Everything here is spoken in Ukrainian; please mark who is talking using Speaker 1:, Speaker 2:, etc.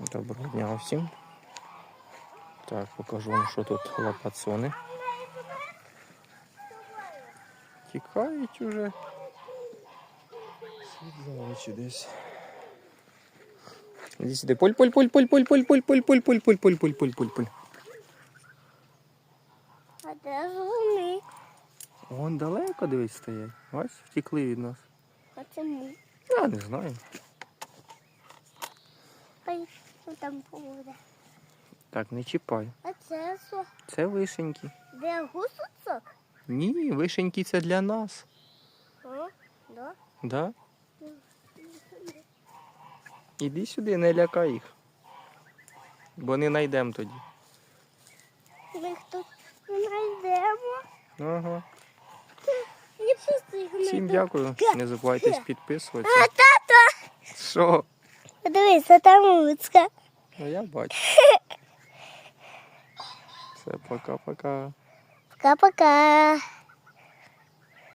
Speaker 1: Доброго дня всім. Так, покажу вам, що тут лапацони. Тікають уже. Сідзавичі десь. Іди сюди. Поль, поль, поль, поль, поль, поль, поль, поль, поль, поль, поль, поль, поль, поль, поль, поль.
Speaker 2: А де ж вони?
Speaker 1: Вон далеко дивись стоять. Ось втекли від нас.
Speaker 2: А чому?
Speaker 1: Я не знаю.
Speaker 2: Ой, що там буде?
Speaker 1: Так, не чіпай.
Speaker 2: А це що?
Speaker 1: Це вишеньки.
Speaker 2: Де гусочок?
Speaker 1: Ні, вишеньки це для нас.
Speaker 2: О, да?
Speaker 1: Да? Іди сюди, не лякай їх. Бо не знайдемо тоді.
Speaker 2: Ми їх тут не знайдемо.
Speaker 1: Ага.
Speaker 2: Не просто їх
Speaker 1: Всім дякую. Не забувайте підписуватися.
Speaker 2: А, тато!
Speaker 1: Що?
Speaker 2: Подивися, там луцька.
Speaker 1: Ну я бачу. Все, пока-пока.
Speaker 2: Пока-пока.